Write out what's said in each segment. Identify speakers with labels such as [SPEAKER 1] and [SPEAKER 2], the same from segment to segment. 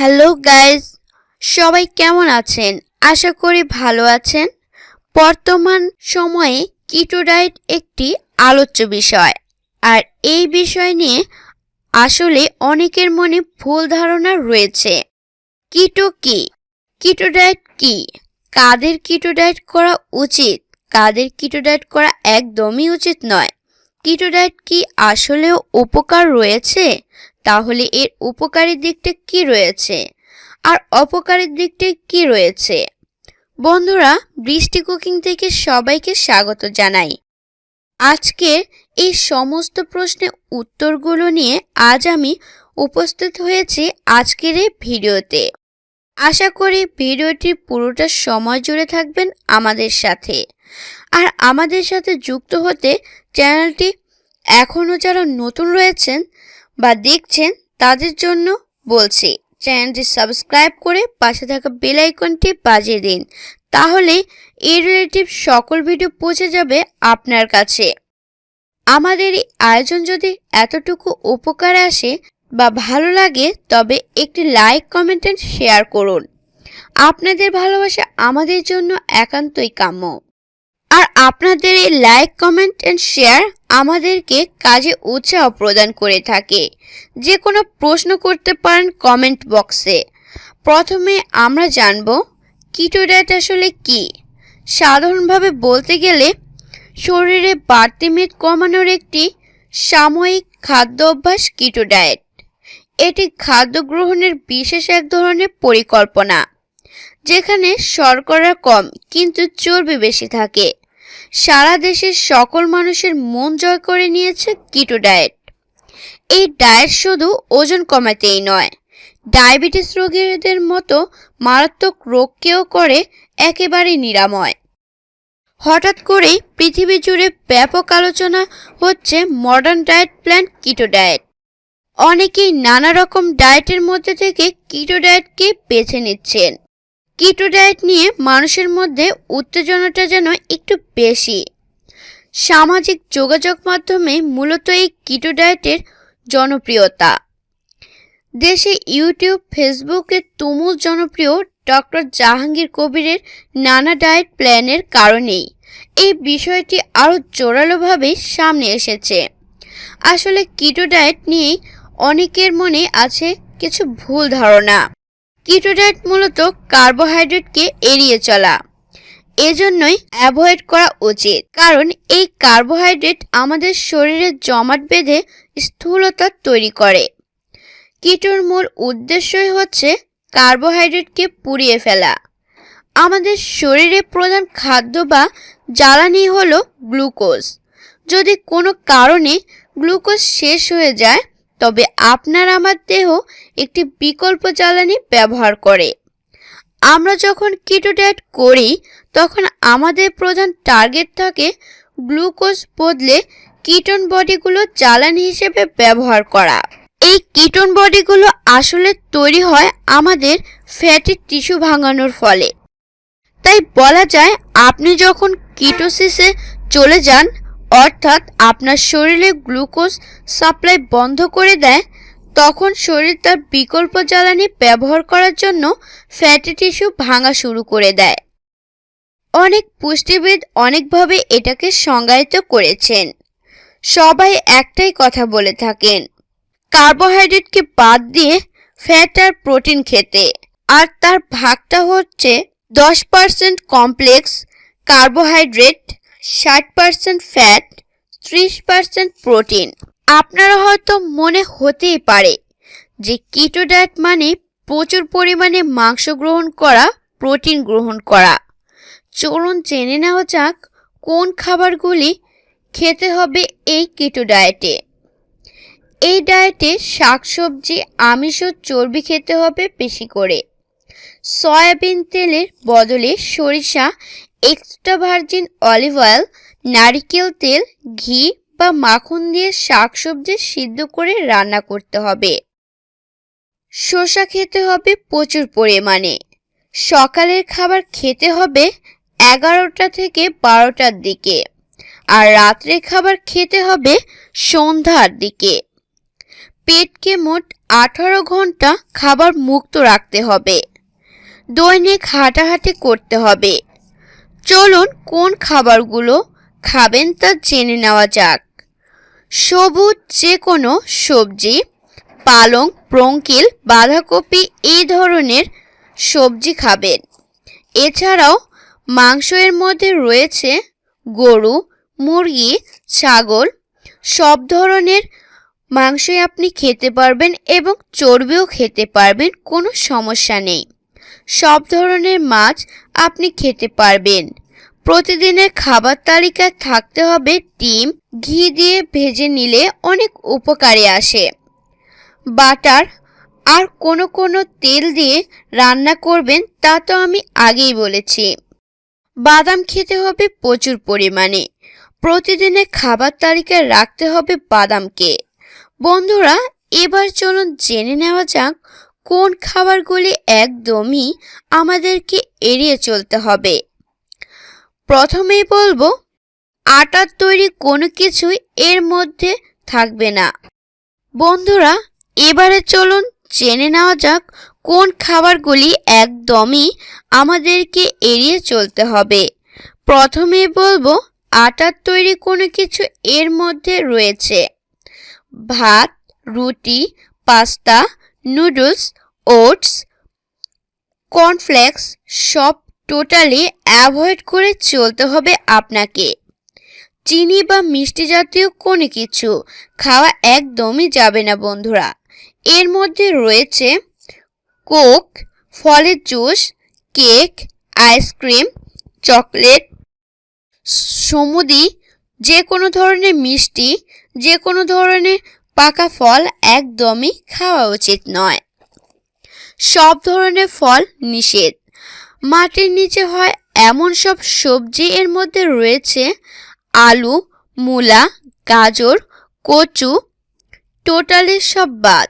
[SPEAKER 1] Hello guys সবাই কেমন আছেন? আশা করি ভালো আছেন। বর্তমান সময়ে কিটো ডায়েট একটি আলোচ্য বিষয়। আর এই বিষয় নিয়ে আসলে অনেকের মনে ভুল ধারণা রয়েছে। কিটো কি? কিটো ডায়েট কি? কাদের কিটো ডায়েট করা উচিত? কাদের কিটো ডায়েট করা একদমই উচিত নয়। কিটো ডায়েট কি আসলেও উপকার রয়েছে? তাহলে এর উপকারী দিকটা কি রয়েছে? আর অপকারী দিকটা কি রয়েছে? বন্ধুরা, বৃষ্টি কুকিং থেকে সবাইকে স্বাগত জানাই। আজকে এই সমস্ত প্রশ্নের উত্তরগুলো নিয়ে আজ আমি উপস্থিত হয়েছি আজকের এই ভিডিওতে। আশা করি ভিডিওটি পুরোটা সময় জুড়ে থাকবেন আমাদের সাথে। আর আমাদের সাথে যুক্ত হতে চ্যানেলটি এখনও যারা নতুন রয়েছেন বা দেখছেন তাদের জন্য বলছি, চ্যানেলটি সাবস্ক্রাইব করে পাশে থাকা বেল আইকনটি বাজিয়ে দিন, তাহলে এই রিলেটিভ সকল ভিডিও পৌঁছে যাবে আপনার কাছে। আমাদের এই আয়োজন যদি এতটুকু উপকার আসে বা ভালো লাগে, তবে একটি লাইক কমেন্ট শেয়ার করুন। আপনাদের ভালোবাসা আমাদের জন্য একান্তই কাম্য। আর আপনাদের এই লাইক কমেন্ট এন্ড শেয়ার আমাদেরকে কাজে উৎসাহ প্রদান করে থাকে। যে কোনো প্রশ্ন করতে পারেন কমেন্ট বক্সে প্রথমে আমরা জানব কিটো ডায়েট আসলে কি? সাধারণভাবে বলতে গেলে, শরীরে বাড়তি মেদ কমানোর একটি সাময়িক খাদ্য অভ্যাস কিটো ডায়েট এটি খাদ্য গ্রহণের বিশেষ এক ধরনের পরিকল্পনা, যেখানে শর্করা কম কিন্তু চর্বি বেশি থাকে। সারা দেশের সকল মানুষের মন জয় করে নিয়েছে কিটো ডায়েট। এই ডায়েট শুধু ওজন কমাতেই নয়, ডায়াবেটিস রোগীদের মতো মারাত্মক রোগকেও করে একেবারে নিরাময়। হঠাৎ করেই পৃথিবী জুড়ে ব্যাপক আলোচনা হচ্ছে modern diet plan keto diet অনেকেই নানা রকম ডায়েটের মধ্যে থেকে কিটো ডায়েটকে বেছে নিচ্ছেন। কিটো ডায়েট নিয়ে মানুষের মধ্যে উত্তেজনাটা যেন একটু বেশি। সামাজিক যোগাযোগ মাধ্যমে মূলত এই কিটো ডায়েটের জনপ্রিয়তা। দেশে ইউটিউব ফেসবুকে তুমুল জনপ্রিয় ডক্টর জাহাঙ্গীর কবিরের নানা ডায়েট প্ল্যানের কারণেই। এই বিষয়টি আরও জোরালোভাবে সামনে এসেছে। আসলে কিটো ডায়েট নিয়েই অনেকের মনে আছে কিছু ভুল ধারণা। কিটো ডায়েট মূলত কার্বোহাইড্রেটকে এড়িয়ে চলা। এজন্যই অ্যাভয়েড করা উচিত। কারণ এই কার্বোহাইড্রেট আমাদের শরীরে জমাট বেঁধে স্থূলতা তৈরি করে। কিটোর মূল উদ্দেশ্যই হচ্ছে কার্বোহাইড্রেটকে পুড়িয়ে ফেলা। আমাদের শরীরে প্রধান খাদ্য বা জ্বালানি হলো গ্লুকোজ। যদি কোনো কারণে গ্লুকোজ শেষ হয়ে যায় তবে আপনার আমার দেহ একটি বিকল্প জ্বালানি ব্যবহার করে। আমরা যখন কিটো ডায়েট করি, তখন আমাদের প্রধান টার্গেট থাকে গ্লুকোজ বদলে কিটোন বডিগুলো জ্বালানি হিসেবে ব্যবহার করা। এই কিটোন বডিগুলো আসলে তৈরি হয় আমাদের ফ্যাটি টিস্যু ভাঙানোর ফলে। তাই বলা যায়, আপনি যখন কিটোসিসে চলে যান অর্থাৎ আপনার শরীরে গ্লুকোজ সাপ্লাই বন্ধ করে দেয়, তখন শরীর তার বিকল্প জ্বালানি ব্যবহার করার জন্য ফ্যাটি টিস্যু ভাঙা শুরু করে দেয়। অনেক পুষ্টিবিদ অনেকভাবে এটাকে সংজ্ঞায়িত করেছেন। সবাই একটাই কথা বলে থাকেন, কার্বোহাইড্রেটকে বাদ দিয়ে ফ্যাট আর প্রোটিন খেতে, আর তার ভাগটা হচ্ছে দশ পার্সেন্ট কমপ্লেক্স কার্বোহাইড্রেট ষাট পার্সেন্ট ফ্যাট ত্রিশ পার্সেন্ট প্রোটিন আপনারা হয়তো মনে হতেই পারে যে কিটো ডায়েট মানে প্রচুর পরিমাণে মাংস গ্রহণ করা প্রোটিন গ্রহণ করা। চলুন জেনে নেওয়া যাক কোন খাবারগুলি খেতে হবে এই কিটো ডায়েটে এই ডায়েটে শাকসবজি, আমিষ ও চর্বি খেতে হবে বেশি করে। সয়াবিন তেলের বদলে সরিষা এক্সট্রা ভার্জিন অলিভ অয়েল, নারিকেল তেল, ঘি বা মাখন দিয়ে শাকসবজি সিদ্ধ করে রান্না করতে হবে। শসা খেতে হবে প্রচুর পরিমাণে। সকালের খাবার খেতে হবে এগারোটা থেকে বারোটার দিকে। আর রাত্রে খাবার খেতে হবে সন্ধ্যার দিকে। পেটকে মোট আঠারো ঘণ্টা খাবার মুক্ত রাখতে হবে। দৈনিক হাঁটাহাঁটি করতে হবে। চলুন কোন খাবারগুলো খাবেন তা জেনে নেওয়া যাক। সবুজ যে কোনো সবজি, পালং, ব্রঙ্কিল, বাঁধাকপি এই ধরনের সবজি খাবেন। এছাড়াও মাংস এর মধ্যে রয়েছে গরু, মুরগি, ছাগল, সব ধরনের মাংসই আপনি খেতে পারবেন এবং চর্বিও খেতে পারবেন, কোনো সমস্যা নেই। সব ধরনের মাছ আপনি খেতে পারবেন। প্রতিদিনের খাবার তালিকায় থাকতে হবে ডিম, ঘি দিয়ে ভেজে নিলে অনেক উপকারে আসে। বাটার আর কোনো কোনো তেল দিয়ে রান্না করবেন তা তো আমি আগেই বলেছি। বাদাম খেতে হবে প্রচুর পরিমাণে। প্রতিদিনের খাবার তালিকায় রাখতে হবে বাদামকে। বন্ধুরা, এবার চলুন জেনে নেওয়া যাক কোন খাবারগুলি একদমই আমাদেরকে এড়িয়ে চলতে হবে? প্রথমেই বলব, আটার তৈরি কোনো কিছুই এর মধ্যে থাকবে না। বন্ধুরা, এবারে চলুন জেনে নেওয়া যাক কোন খাবারগুলি একদমই আমাদেরকে এড়িয়ে চলতে হবে। প্রথমে বলব, আটার তৈরি কোনো কিছু এর মধ্যে রয়েছে। ভাত, রুটি, পাস্তা নুডলস ওটস কর্নফ্লেক্স সব টোটালি অ্যাভয়েড করে চলতে হবে আপনাকে। চিনি বা মিষ্টি জাতীয় কোনো কিছু খাওয়া একদমই যাবে না বন্ধুরা। এর মধ্যে রয়েছে কোক, ফলের juice, cake, ice cream, chocolate, smoothie যে কোনো ধরনের মিষ্টি যে কোনো ধরনের পাকা ফল একদমই খাওয়া উচিত নয়। সব ধরনের ফল নিষেধ। মাটির নিচে হয় এমন সব সবজি, এর মধ্যে রয়েছে আলু, মূলা, গাজর, কচু, টোটালি সব বাদ।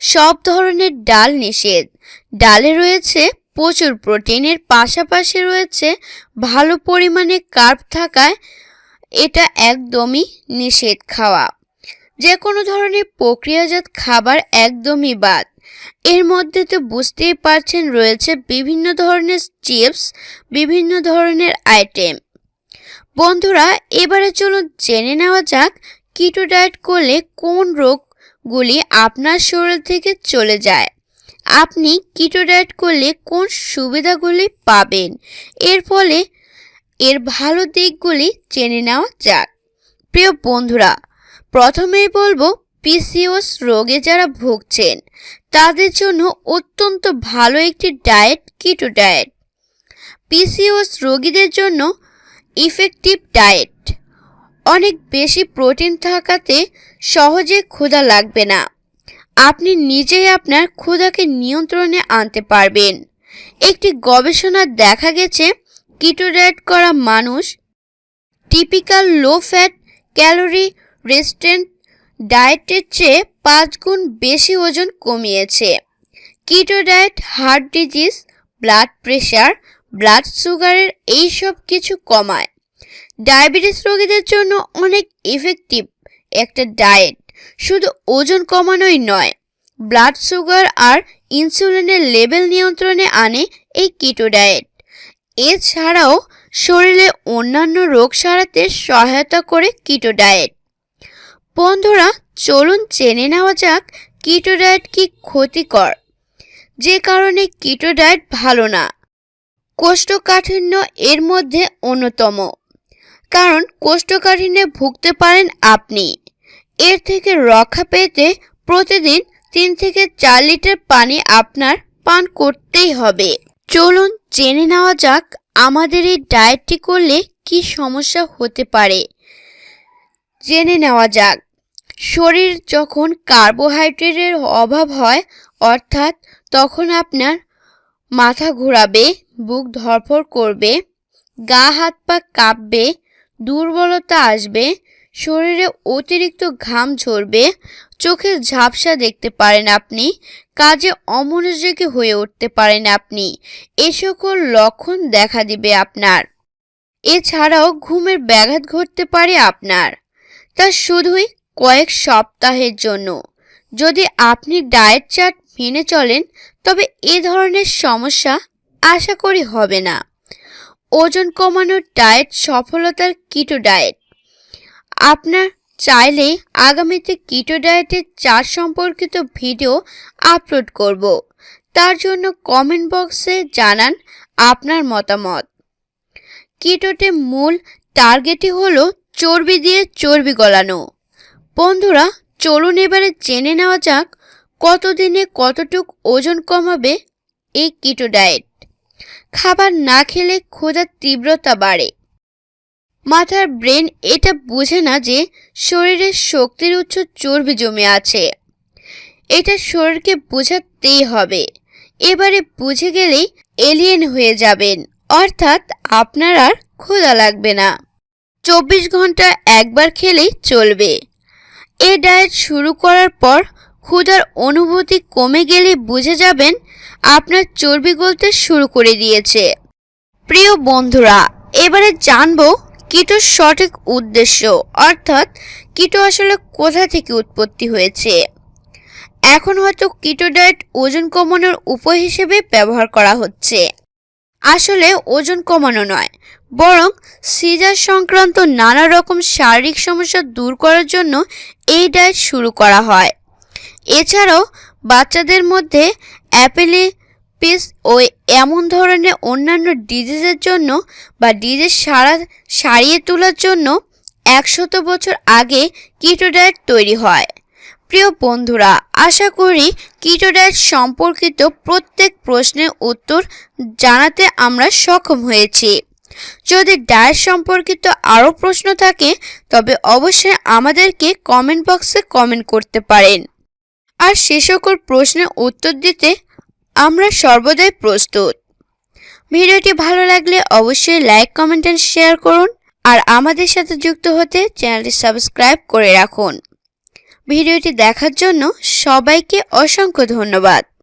[SPEAKER 1] সব ধরনের ডাল নিষেধ। ডালে রয়েছে প্রচুর প্রোটিনের পাশাপাশি রয়েছে ভালো পরিমাণে কার্ব থাকায় এটা একদমই নিষেধ খাওয়া। যে কোনো ধরনের প্রক্রিয়াজাত খাবার একদমই বাদ। এর মধ্যে তো বুঝতেই পারছেন রয়েছে বিভিন্ন ধরনের চিপস, বিভিন্ন ধরনের আইটেম। বন্ধুরা, এবারে চলুন জেনে নেওয়া যাক কিটো ডায়েট করলে কোন রোগগুলি আপনার শরীর থেকে চলে যায়। আপনি কিটো ডায়েট করলে কোন সুবিধাগুলি পাবেন? এর ফলে এর ভালো দিকগুলি জেনে নেওয়া যাক। প্রিয় বন্ধুরা প্রথমেই বলব, পিসিওস রোগে যারা ভুগছেন, তাদের জন্য অত্যন্ত ভালো একটি ডায়েট কিটো ডায়েট। পিসিওস রোগীদের জন্য ইফেক্টিভ ডায়েট। অনেক বেশি প্রোটিন থাকাতে সহজে ক্ষুধা লাগবে না। আপনি নিজেই আপনার ক্ষুধাকে নিয়ন্ত্রণে আনতে পারবেন। একটি গবেষণা দেখা গেছে কিটো ডায়েট করা মানুষ typical low fat calorie restaurant ডায়েটের চেয়ে পাঁচ গুণ বেশি ওজন কমিয়েছে। Keto diet, heart disease, blood pressure blood সুগারের এই সব কিছু কমায়। ডায়াবেটিস রোগীদের জন্য অনেক ইফেক্টিভ একটা ডায়েট। শুধু ওজন কমানোই নয়, ব্লাড সুগার আর ইনসুলিনের লেভেল নিয়ন্ত্রণে আনে এই কিটো ডায়েট। এছাড়াও শরীরে অন্যান্য রোগ সারাতে সহায়তা করে কিটো ডায়েট। বন্ধুরা, চলুন জেনে নেওয়া যাক কিটো ডায়েট কি ক্ষতিকর। যে কারণে কিটো ডায়েট ভালো না। কোষ্ঠকাঠিন্য এর মধ্যে অন্যতম। কারণ কোষ্ঠকাঠিন্যে ভুগতে পারেন আপনি। এর থেকে রক্ষা পেতে প্রতিদিন তিন থেকে চার লিটার পানি আপনার পান করতেই হবে। চলুন জেনে নেওয়া যাক আমাদের এই ডায়েটটি করলে কি সমস্যা হতে পারে। জেনে নেওয়া যাক। শরীর যখন কার্বোহাইড্রেটের অভাব হয়, অর্থাৎ তখন আপনার মাথা ঘোরাবে, বুক ধরফর করবে, গা হাত পা কাঁপবে, দুর্বলতা আসবে, শরীরে অতিরিক্ত ঘাম ঝরবে চোখে ঝাপসা দেখতে পারেন আপনি, কাজে অমনোযোগী হয়ে উঠতে পারেন আপনি, এ সকল লক্ষণ দেখা দিবে আপনার। এছাড়াও ঘুমের ব্যাঘাত ঘটতে পারে আপনার। তা শুধুই কয়েক সপ্তাহের জন্য। যদি আপনি ডায়েট চার্ট মেনে চলেন, তবে এ ধরনের সমস্যা আশা করি হবে না। ওজন কমানোর ডায়েট সফলতার কিটো ডায়েট আপনার চাইলে আগামীতে কিটো ডায়েটের চার্ট সম্পর্কিত ভিডিও আপলোড করব। তার জন্য কমেন্ট বক্সে জানান আপনার মতামত। কিটোতে মূল টার্গেটই হলো চর্বি দিয়ে চর্বি গলানো। বন্ধুরা, চলুন এবারে জেনে নেওয়া যাক কতদিনে কতটুক ওজন কমাবে এই কিটো ডায়েট খাবার না খেলে ক্ষুধার তীব্রতা বাড়ে। মাথার ব্রেন এটা বুঝে না যে শরীরের শক্তির উচ্চ চর্বি জমে আছে। এটা শরীরকে বোঝাতেই হবে। এবারে বুঝে গেলেই এলিয়েন হয়ে যাবেন। অর্থাৎ আপনার আর ক্ষুধা লাগবে না। চব্বিশ ঘণ্টা একবার খেলেই চলবে। এ ডায়েট শুরু করার পর ক্ষুধার অনুভূতি কমে গেলে বুঝে যাবেন আপনার চর্বি গলতে শুরু করে দিয়েছে। প্রিয় বন্ধুরা, এবারে জানব কিটোর সঠিক উদ্দেশ্য, অর্থাৎ কিটো আসলে কোথা থেকে উৎপত্তি হয়েছে। এখন হয়তো কিটো ডায়েট ওজন কমানোর উপায় হিসেবে ব্যবহার করা হচ্ছে। আসলে ওজন কমানো নয় বরং সিজার সংক্রান্ত নানা রকম শারীরিক সমস্যা দূর করার জন্য এই ডায়েট শুরু করা হয়। এছাড়াও বাচ্চাদের মধ্যে অ্যাপেলিপিস ও এমন ধরনের অন্যান্য ডিজিজের জন্য বা ডিজিজ সারা, সারিয়ে তোলার জন্য একশত বছর আগে কিটো ডায়েট তৈরি হয়। প্রিয় বন্ধুরা, আশা করি কিটো ডায়েট সম্পর্কিত প্রত্যেক প্রশ্নের উত্তর জানাতে আমরা সক্ষম হয়েছি। যদি ডায়েট সম্পর্কিত আরও প্রশ্ন থাকে, তবে অবশ্যই আমাদেরকে কমেন্ট বক্সে কমেন্ট করতে পারেন। আর সে সকল প্রশ্নের উত্তর দিতে আমরা সর্বদাই প্রস্তুত। ভিডিওটি ভালো লাগলে অবশ্যই লাইক কমেন্ট এন্ড শেয়ার করুন, আর আমাদের সাথে যুক্ত হতে চ্যানেলটি সাবস্ক্রাইব করে রাখুন। ভিডিওটি দেখার জন্য সবাইকে অসংখ্য ধন্যবাদ।